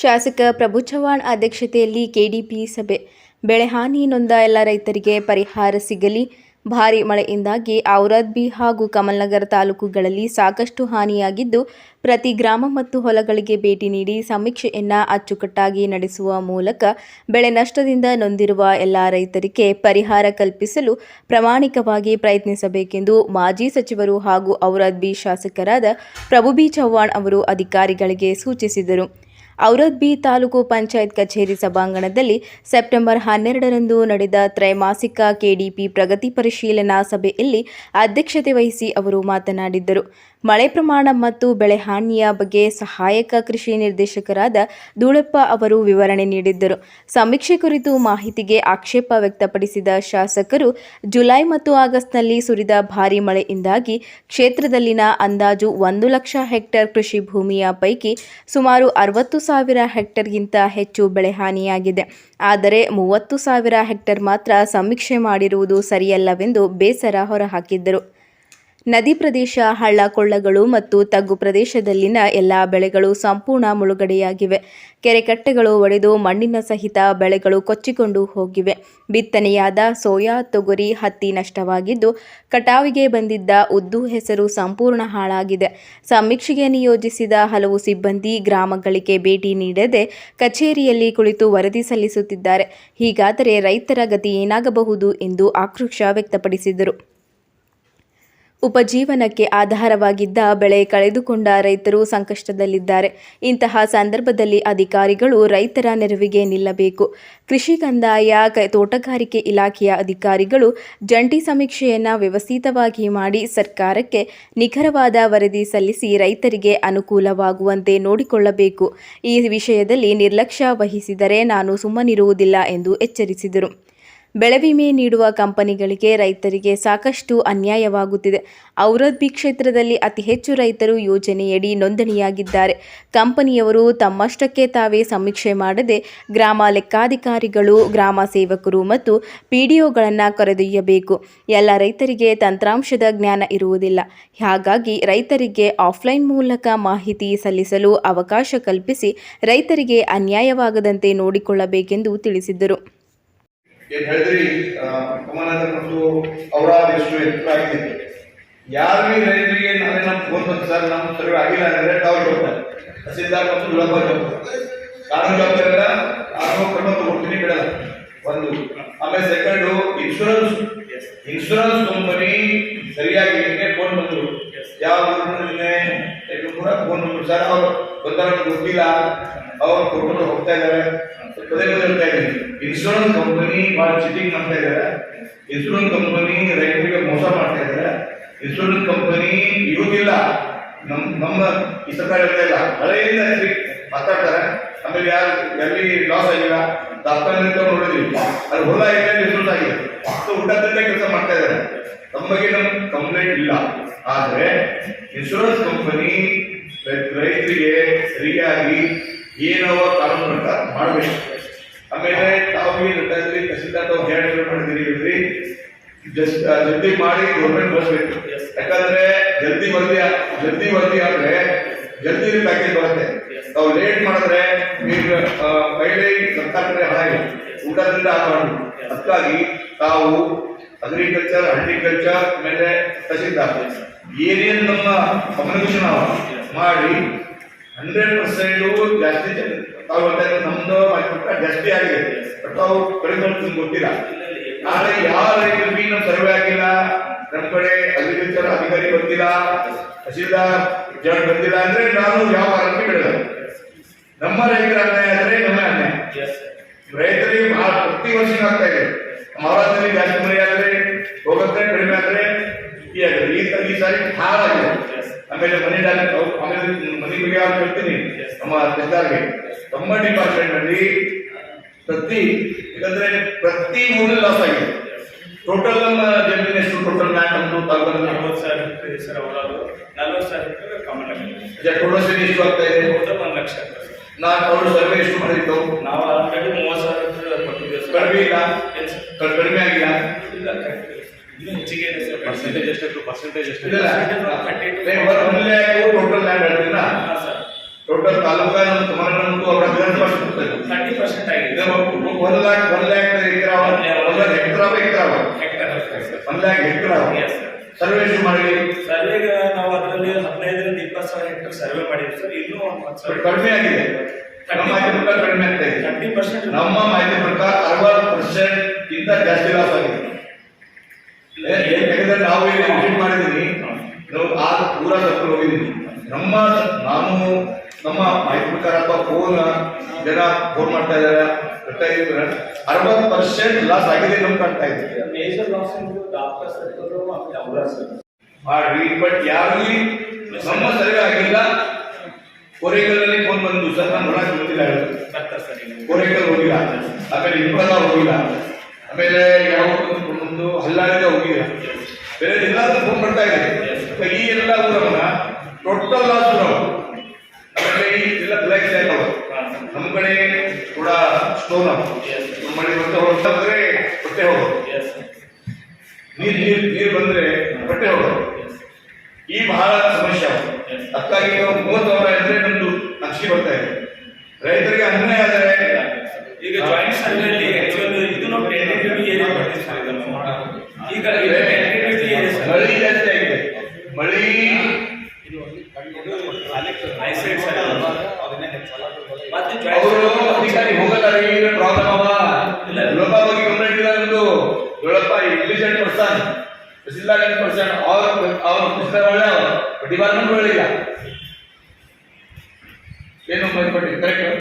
ಶಾಸಕ ಪ್ರಭು ಚವ್ಹಾಣ್ ಅಧ್ಯಕ್ಷತೆಯಲ್ಲಿ ಕೆಡಿಪಿ ಸಭೆ. ಬೆಳೆ ಹಾನಿ ನೊಂದ ಎಲ್ಲ ರೈತರಿಗೆ ಪರಿಹಾರ ಸಿಗಲಿ. ಭಾರಿ ಮಳೆಯಿಂದಾಗಿ ಔರಾದ್ಬಿ ಹಾಗೂ ಕಮಲ್ನಗರ ತಾಲೂಕುಗಳಲ್ಲಿ ಸಾಕಷ್ಟು ಹಾನಿಯಾಗಿದ್ದು, ಪ್ರತಿ ಗ್ರಾಮ ಮತ್ತು ಹೊಲಗಳಿಗೆ ಭೇಟಿ ನೀಡಿ ಸಮೀಕ್ಷೆಯನ್ನು ಅಚ್ಚುಕಟ್ಟಾಗಿ ನಡೆಸುವ ಮೂಲಕ ಬೆಳೆ ನಷ್ಟದಿಂದ ನೊಂದಿರುವ ಎಲ್ಲ ರೈತರಿಗೆ ಪರಿಹಾರ ಕಲ್ಪಿಸಲು ಪ್ರಾಮಾಣಿಕವಾಗಿ ಪ್ರಯತ್ನಿಸಬೇಕೆಂದು ಮಾಜಿ ಸಚಿವರು ಹಾಗೂ ಔರಾದ್ಬಿ ಶಾಸಕರಾದ ಪ್ರಭು ಬಿ ಚವ್ಹಾಣ್ ಅವರು ಅಧಿಕಾರಿಗಳಿಗೆ ಸೂಚಿಸಿದರು. ಔರದ್ಬಿ ತಾಲೂಕು ಪಂಚಾಯತ್ ಕಚೇರಿ ಸಭಾಂಗಣದಲ್ಲಿ ಸೆಪ್ಟೆಂಬರ್ ಹನ್ನೆರಡರಂದು ನಡೆದ ತ್ರೈಮಾಸಿಕ ಕೆಡಿಪಿ ಪ್ರಗತಿ ಪರಿಶೀಲನಾ ಸಭೆಯಲ್ಲಿ ಅಧ್ಯಕ್ಷತೆ ವಹಿಸಿ ಅವರು ಮಾತನಾಡಿದ್ದರು. ಮಳೆ ಪ್ರಮಾಣ ಮತ್ತು ಬೆಳೆ ಹಾನಿಯ ಬಗ್ಗೆ ಸಹಾಯಕ ಕೃಷಿ ನಿರ್ದೇಶಕರಾದ ಧೂಳಪ್ಪ ಅವರು ವಿವರಣೆ ನೀಡಿದ್ದರು. ಸಮೀಕ್ಷೆ ಕುರಿತು ಮಾಹಿತಿಗೆ ಆಕ್ಷೇಪ ವ್ಯಕ್ತಪಡಿಸಿದ ಶಾಸಕರು, ಜುಲೈ ಮತ್ತು ಆಗಸ್ಟ್ನಲ್ಲಿ ಸುರಿದ ಭಾರೀ ಮಳೆಯಿಂದಾಗಿ ಕ್ಷೇತ್ರದಲ್ಲಿನ ಅಂದಾಜು ಒಂದು ಲಕ್ಷ ಹೆಕ್ಟೇರ್ ಕೃಷಿ ಭೂಮಿಯ ಪೈಕಿ ಸುಮಾರು ಅರವತ್ತು ಸಾವಿರ ಹೆಕ್ಟೇರ್ಗಿಂತ ಹೆಚ್ಚು ಬೆಳೆ ಹಾನಿಯಾಗಿದೆ. ಆದರೆ ಮೂವತ್ತು ಸಾವಿರ ಹೆಕ್ಟೇರ್ ಮಾತ್ರ ಸಮೀಕ್ಷೆ ಮಾಡಿರುವುದು ಸರಿಯಲ್ಲವೆಂದು ಬೇಸರ ಹೊರಹಾಕಿದ್ದರು. ನದಿ ಪ್ರದೇಶ, ಹಳ್ಳ ಕೊಳ್ಳಗಳು ಮತ್ತು ತಗ್ಗು ಪ್ರದೇಶದಲ್ಲಿನ ಎಲ್ಲ ಬೆಳೆಗಳು ಸಂಪೂರ್ಣ ಮುಳುಗಡೆಯಾಗಿವೆ. ಕೆರೆಕಟ್ಟೆಗಳು ಒಡೆದು ಮಣ್ಣಿನ ಸಹಿತ ಬೆಳೆಗಳು ಕೊಚ್ಚಿಕೊಂಡು ಹೋಗಿವೆ. ಬಿತ್ತನೆಯಾದ ಸೋಯಾ ತೊಗರಿ ಹತ್ತಿ ನಷ್ಟವಾಗಿದ್ದು, ಕಟಾವಿಗೆ ಬಂದಿದ್ದ ಉದ್ದು ಹೆಸರು ಸಂಪೂರ್ಣ ಹಾಳಾಗಿದೆ. ಸಮೀಕ್ಷೆಗೆ ನಿಯೋಜಿಸಿದ ಹಲವು ಸಿಬ್ಬಂದಿ ಗ್ರಾಮಗಳಿಗೆ ಭೇಟಿ ನೀಡದೆ ಕಚೇರಿಯಲ್ಲಿ ಕುಳಿತು ವರದಿ ಸಲ್ಲಿಸುತ್ತಿದ್ದಾರೆ. ಹೀಗಾದರೆ ರೈತರ ಗತಿ ಏನಾಗಬಹುದು ಎಂದು ಆಕ್ರೋಶ ವ್ಯಕ್ತಪಡಿಸಿದರು. ಉಪಜೀವನಕ್ಕೆ ಆಧಾರವಾಗಿದ್ದ ಬೆಳೆ ಕಳೆದುಕೊಂಡ ರೈತರು ಸಂಕಷ್ಟದಲ್ಲಿದ್ದಾರೆ. ಇಂತಹ ಸಂದರ್ಭದಲ್ಲಿ ಅಧಿಕಾರಿಗಳು ರೈತರ ನೆರವಿಗೆ ನಿಲ್ಲಬೇಕು. ಕೃಷಿ ಕಂದಾಯ ತೋಟಗಾರಿಕೆ ಇಲಾಖೆಯ ಅಧಿಕಾರಿಗಳು ಜಂಟಿ ಸಮೀಕ್ಷೆಯನ್ನು ವ್ಯವಸ್ಥಿತವಾಗಿ ಮಾಡಿ ಸರ್ಕಾರಕ್ಕೆ ನಿಖರವಾದ ವರದಿ ಸಲ್ಲಿಸಿ ರೈತರಿಗೆ ಅನುಕೂಲವಾಗುವಂತೆ ನೋಡಿಕೊಳ್ಳಬೇಕು. ಈ ವಿಷಯದಲ್ಲಿ ನಿರ್ಲಕ್ಷ್ಯ ವಹಿಸಿದರೆ ನಾನು ಸುಮ್ಮನಿರುವುದಿಲ್ಲ ಎಂದು ಎಚ್ಚರಿಸಿದರು. ಬೆಳೆ ವಿಮೆ ನೀಡುವ ಕಂಪನಿಗಳಿಗೆ ರೈತರಿಗೆ ಸಾಕಷ್ಟು ಅನ್ಯಾಯವಾಗುತ್ತಿದೆ. ಔರದ್ಬಿ ಕ್ಷೇತ್ರದಲ್ಲಿ ಅತಿ ಹೆಚ್ಚು ರೈತರು ಯೋಜನೆಯಡಿ ನೋಂದಣಿಯಾಗಿದ್ದಾರೆ. ಕಂಪನಿಯವರು ತಮ್ಮಷ್ಟಕ್ಕೆ ತಾವೇ ಸಮೀಕ್ಷೆ ಮಾಡದೆ ಗ್ರಾಮ ಲೆಕ್ಕಾಧಿಕಾರಿಗಳು, ಗ್ರಾಮ ಸೇವಕರು ಮತ್ತು ಪಿಡಿಒಗಳನ್ನು ಕರೆದೊಯ್ಯಬೇಕು. ಎಲ್ಲ ರೈತರಿಗೆ ತಂತ್ರಾಂಶದ ಜ್ಞಾನ ಇರುವುದಿಲ್ಲ. ಹಾಗಾಗಿ ರೈತರಿಗೆ ಆಫ್ಲೈನ್ ಮೂಲಕ ಮಾಹಿತಿ ಸಲ್ಲಿಸಲು ಅವಕಾಶ ಕಲ್ಪಿಸಿ ರೈತರಿಗೆ ಅನ್ಯಾಯವಾಗದಂತೆ ನೋಡಿಕೊಳ್ಳಬೇಕೆಂದು ತಿಳಿಸಿದರು ಏನ್ ಹೇಳಿದ್ರಿ ಆ, ಕಮಲಾನಂದ ಮತ್ತು ಅವರ ಎಷ್ಟು ಎತ್ತರ ಆಗಿದೆ ಯಾರು ರೈತರಿಗೆ ನಾಳೆ ನಮ್ಮ ಫೋನ್ ಬಂತು ಸರ್ ನಮ್ಮ ಸರ್ವೆ ಆಗಿಲ್ಲ ಅಂದ್ರೆ ತಾವು ಹೋಗ್ತಾರೆ ತಹಸೀಲ್ದಾರ್ ಮತ್ತು ದುಳಪ ಹೋಗ್ತಾರೆ ಕಾನೂನು ಜವಾಬ್ದಾರಿಯಿಂದ ಕಾನೂನು ಕ್ರಮ ತಗೊಳ್ತೀನಿ ಬಿಡಲ್ಲ. ಒಂದು. ಆಮೇಲೆ ಸೆಕೆಂಡು ಇನ್ಶೂರೆನ್ಸ್ ಇನ್ಶೂರೆನ್ಸ್ ಕಂಪನಿ ಸರಿಯಾಗಿ ನಿನ್ನೆ ಫೋನ್ ಬಂದ್ರು ಯಾವ ಕೂಡ ಫೋನ್ ಬಂದ್ರು ಸರ್ ಅವ್ರು ಬಂದವರು ಗೊತ್ತಿಲ್ಲ. ಅವ್ರು ಕೊಟ್ಟು ಹೋಗ್ತಾ ಇದ್ದಾರೆ. ಪದೇ ಪದೇ ಇನ್ಶೂರೆನ್ಸ್ ಕಂಪನಿ ಬಹಳ ಚೀಟಿಂಗ್ ಮಾಡ್ತಾ ಇದ್ದಾರೆ ಇನ್ಶೂರೆನ್ಸ್ ಕಂಪನಿ ರೈತರಿಗೆ ಮೋಸ ಮಾಡ್ತಾ ಇದ್ದಾರೆ ಇನ್ಶೂರೆನ್ಸ್ ಕಂಪನಿ ಇವಾಗಿಲ್ಲ ನಮ್, ನಮ್ಮ ಈ ಸರ್ಕಾರ ಇಲ್ಲ. ಹಳೆಯಿಂದ ಮಾತಾಡ್ತಾರೆ. ಆಮೇಲೆ ಯಾರು, ಎಲ್ಲಿ ಲಾಸ್ ಆಗಿಲ್ಲ. ದಾಖಲೆ ನೋಡಿದ್ವಿ. ಅದು ಹೊಲ ಇದೆ ಇನ್ಶೂರೆನ್ಸ್ ಆಗಿದೆ. ಸೊ ಊಟದಿಂದ ಕೆಲಸ ಮಾಡ್ತಾ ಇದ್ದಾರೆ ನಮ್ಮ ಬಗ್ಗೆ ನಮ್ಗೆ ಕಂಪ್ಲೇಂಟ್ ಇಲ್ಲ. ಆದ್ರೆ ಇನ್ಶೂರೆನ್ಸ್ ಕಂಪನಿ ರೈತರಿಗೆ ಸರಿಯಾಗಿ ಏನೋ ಕಾನೂನು ಪ್ರಕಾರ ಮಾಡಬೇಕು. ಮಾಡಿದಿರಿ ಹೇಳಿ ಜಸ್ಟ್ ಜಲ್ದಿ ಮಾಡಿ ಗೌರ್ಮೆಂಟ್ ಬರಬೇಕು ಯಾಕಂದ್ರೆ ಜಲ್ದಿ ವರದಿ ಜಲ್ದಿ ವರದಿ ಆದ್ರೆ ಜಲ್ದಿ ಪ್ಯಾಕೇಜ್ ಬರುತ್ತೆ. ನಾವು ಲೇಟ್ ಮಾಡಿದ್ರೆ ಮಹಿಳೆ ಸರ್ಕಾರಕ್ಕೆ ಇಲ್ಲ. ಊಟದಿಂದ ಆಗಬಾರ್ದು ಅದಕ್ಕಾಗಿ ತಾವು ಅಗ್ರಿಕಲ್ಚರ್ ಹಾರ್ಟಿಕಲ್ಚರ್ ಮೇಲೆ ತಹಸೀಲ್ದಾರ್ ಏನೇನು ನಮ್ಮ ಕಮ್ಯುನಿಕೇಶನ್ ಅವ? ಮಾಡಿ ಹಂಡ್ರೆಡ್ ಪರ್ಸೆಂಟ್ ಜಾಸ್ತಿ ತಾವು ನಮ್ದು ಜಾಸ್ತಿ ಆಗಿದೆ. ಬಟ್ ತಾವು ಕಡಿಮೆ ಗೊತ್ತಿಲ್ಲ. ನಾಳೆ ಯಾವ ರೈತರ ನಮ್ಮ ಸರ್ವೆ ಆಗಿಲ್ಲ ನಮ್ಮ ಕಡೆ ಅಗ್ರಿಕಲ್ಚರ್ ಅಧಿಕಾರಿ ಬಂದಿಲ್ಲ ತಹಸೀಲ್ದಾರ್ ಜನ ಬಂದಿಲ್ಲ ಅಂದ್ರೆ ನಾನು ಯಾವ ಕಾರಣಕ್ಕೆ ಬಿಡಲ್ಲ ನಮ್ಮ ರೈತರ ಅನ್ಯಾಯ ಆದ್ರೆ ನಮ್ಮ ಅನ್ಯಾಯ. ರೈತರಿಗೆ ಬಹಳ ಪ್ರತಿ ವರ್ಷ ಆಗ್ತಾ ಇದೆ. ಮಹಾರಾಷ್ಟ್ರದಲ್ಲಿ ಜಾಸ್ತಿ ಮಳೆ ಆದ್ರೆ ಹೋಗುತ್ತೆ ಕಡಿಮೆ ಆದ್ರೆ ಈ ಆಗಿದೆ. ಈ ಈ ಸಾರಿ ಹಾಳಾಗಿದೆ. ಆಮೇಲೆ ಮನೆ ಆಮೇಲೆ ಮನೆ ಬಗ್ಗೆ ಹೇಳ್ತೀನಿ? ನಮ್ಮ ತಜ್ಞರಿಗೆ ನಮ್ಮ ಡಿಪಾರ್ಟ್ಮೆಂಟ್ನಲ್ಲಿ ಪ್ರತಿ ಯಾಕಂದ್ರೆ ಪ್ರತಿ ಊರಲ್ಲಿ ಲಾಸ್ ಆಗಿದೆ. ಟೋಟಲ್ ನಮ್ಮ ಜಮೀನು ಎಷ್ಟು? ಟೋಟಲ್ ಲ್ಯಾಂಡ್ ಒಂದು ತಗೊಂಡು ನಲವತ್ತು ಸಾವಿರ ಹೆಕ್ಟೇರ್ ಸರ್ ಅವರಾದ್ರು ನಲವತ್ತು ಸಾವಿರ ಹೆಕ್ಟೇರ್ ಕಮಲ ಟೋಟಲ್ ಎಷ್ಟು ಆಗ್ತಾ ಇದೆ? ಟೋಟಲ್ ಒಂದು ಲಕ್ಷ. ನಾನು ಅವ್ರು ಸರ್ವೆ ಎಷ್ಟು ಮಾಡಿದ್ದು? ನಾವು ಆಲ್ರೆಡಿ ಮೂವತ್ತು ಸಾವಿರ ಹೆಕ್ಟೇರ್ ಕೊಟ್ಟಿದ್ದೇವೆ ಕಡಿಮೆ ಇಲ್ಲ? ಸರ್? ಕಡಿಮೆ ಆಗಿಲ್ಲ? ಇಲ್ಲ ಹೆಚ್ಚಿಗೆ ಇದೆ ಸರ್. ಪರ್ಸೆಂಟೇಜ್ ಎಷ್ಟು ಪರ್ಸೆಂಟೇಜ್ ಎಷ್ಟು ಇಲ್ಲ. ಟೋಟಲ್ ಲ್ಯಾಂಡ್ ಹೇಳ್ತೀರಾ ಟೋಟಲ್ ತಾಲೂಕಾ ನಮ್ಮ ಮತ್ತು ಲಾಕ್ ಒನ್ ಲ್ಯಾಕ್ ಅಷ್ಟೇ sir one Yes, sir. Survey ಮಾಡಿ ಸರ್ವೆಗೆ ನಾವು ಅದರಲ್ಲಿ ಹದಿನೈದರಿಂದ ಇಪ್ಪತ್ತು ಸಾವಿರ ಹೆಕ್ಟರ್ ಸರ್ವೆ ಮಾಡಿದ್ವಿ ಸರ್ ಇನ್ನೂ ಒಂದು ಹತ್ತು ಸಾವಿರ ಕಡಿಮೆ ಆಗಿದೆ. ನಮ್ಮ ಮಾಹಿತಿ ಪ್ರಕಾರ ಕಡಿಮೆ ಆಗ್ತಾ ಇದೆ. ಥರ್ಟಿ ಪರ್ಸೆಂಟ್ ನಮ್ಮ ಮಾಹಿತಿ ಪ್ರಕಾರ ಅರವತ್ತು ಪರ್ಸೆಂಟ್ ಇಂತ ಜಾಸ್ತಿ ಲಾಸ್ ಆಗಿದೆ. ಯಾಕಂದ್ರೆ ನಾವು ಇಲ್ಲಿ ವಿಸಿಟ್ ಮಾಡಿದೀನಿ. ನಾವು ಆ ಪೂರ ಹೋಗಿದ್ದೀನಿ ನಮ್ಮ ನಾನು ನಮ್ಮ ಮಾಹಿತಿ ಪ್ರಕಾರ ಅಥವಾ ಫೋನ್ ಜನ ಫೋನ್ ಮಾಡ್ತಾ ಇದಾರೆ ಇದ್ದಾರೆ. ಅರವತ್ತು ಪರ್ಸೆಂಟ್ ಲಾಸ್ ಆಗಿದೆ ನಮ್ಗೆ ಕಾಣ್ತಾ ಇದ್ದೀವಿ ಮಾಡ್ರಿ ಬಟ್ ಯಾರು ನಮ್ಮ ಸರ್ವೆ ಆಗಿಲ್ಲ. ಕೊರೆಗಲ್ಲಿ ಫೋನ್ ಬಂದು ಸರ್ ನಾನು ಒಳಗೆ ಗೊತ್ತಿಲ್ಲ. ಕೊರೆಗಲ್ ಹೋಗಿಲ್ಲ. ಆಮೇಲೆ ಇಬ್ಬರ ಹೋಗಿಲ್ಲ. ಆಮೇಲೆ ಯಾವ ಒಂದು ಹಲ್ಲಾಳಿದ ಹೋಗಿಲ್ಲ ಬೇರೆ ಎಲ್ಲಾದ್ರೂ ಫೋನ್ ಮಾಡ್ತಾ ಇದೆ. ಈ ಎಲ್ಲ ಊರನ್ನ ಟೋಟಲ್ ಲಾಸ್ ನಾವು ಕಡೆ ಬಟ್ಟೆ ಎಸ್ ನೀರ್, ನೀರು ಬಂದ್ರೆ ಬಟ್ಟೆ ಹೋಗೋದು. ಈ ಸಮಸ್ಯೆ. ಅದಕ್ಕಾಗಿ ಇದ್ರೆ ಬರ್ತಾ ಇದೆ. ರೈತರಿಗೆ ಅನ್ಯಾಯ ಆದರೆ ಈಗ ಜಾಯಿಂಟ್ ಸರ್ವೆಯಲ್ಲಿ ಆಕ್ಚುಲಿ ಇದು ನಾವು ಟೆಂಟೇಟಿವ್ ಏರಿಯಾ ಬರ್ತೀವಿ ಸರ್ ಇದನ್ನು ಈಗ ಟೆಂಟೇಟಿವ್ ಏರಿಯಾ ಸರ್ ಮಳಿ ಜಾಸ್ತಿ ಆಗಿದೆ ಮಳಿ ಐಸೈಡ್ ಸರ್ ಮತ್ತೆ ಅವರು ಜಾಯಿಂಟ್ ಅಧಿಕಾರಿ ಹೋಗಲ್ಲ ಈಗ ಪ್ರಾಬ್ಲಮ್ ಅವ ಕಂಪ್ಲೇಂಟ್ ಇಲ್ಲ ನಮ್ದು ಏಳಪ್ಪ ಇಂಟೆಲಿಜೆಂಟ್ ಪರ್ಸನ್ ಇಂಟೆಲಿಜೆಂಟ್ ಪರ್ಸನ್ ಅವ್ರ ಅವ್ರ ಡಿಪಾರ್ಟ್ಮೆಂಟ್ ಒಳ್ಳೆ ಏನು ಕರೆಕ್ಟ್